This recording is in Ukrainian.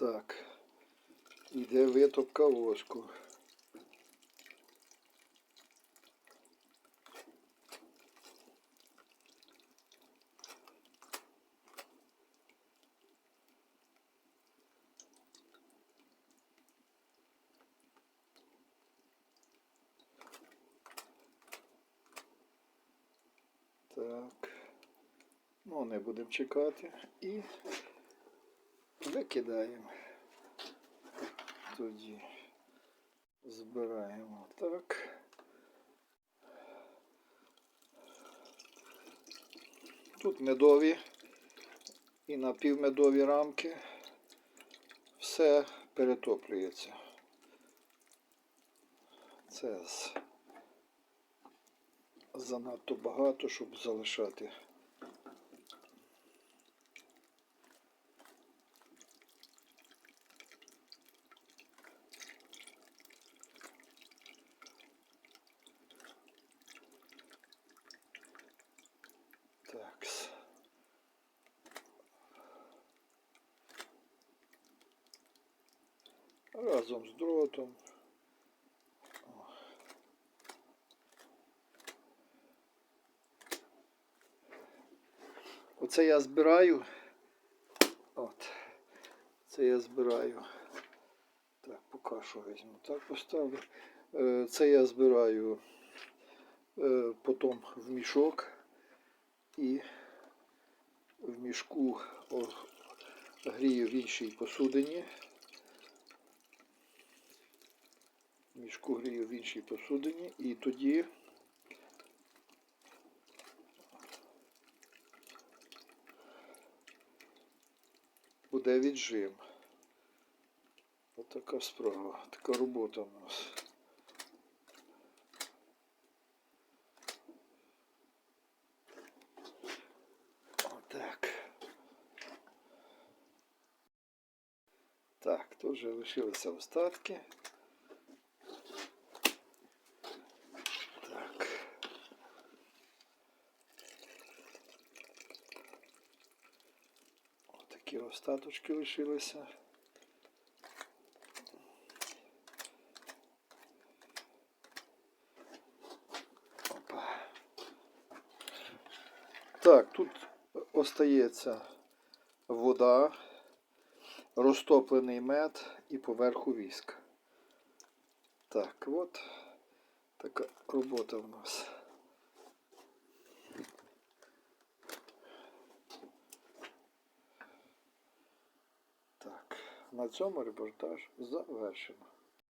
Так. Іде витопка воску. Так. Ну, не будемо чекати. І викидаємо. Тоді збираємо так. Тут медові і напівмедові рамки. Все перетоплюється. Це занадто багато, щоб залишати. Разом з дротом. Оце я збираю. От. Це я збираю. Так, поки що візьму. Так поставлю. Е, Це я збираю е, потім в мішок і в мішку грію в іншій посудині. В мішку грію в іншій посудині і тоді буде віджим. Отака справа, така робота у нас. Так, тут вже лишилися остатки. Так. Отакі остаточки лишилися. Опа. Так, тут остається вода, розтоплений мед і поверху віск. Так, от така робота в нас. Так, на цьому репортаж завершено.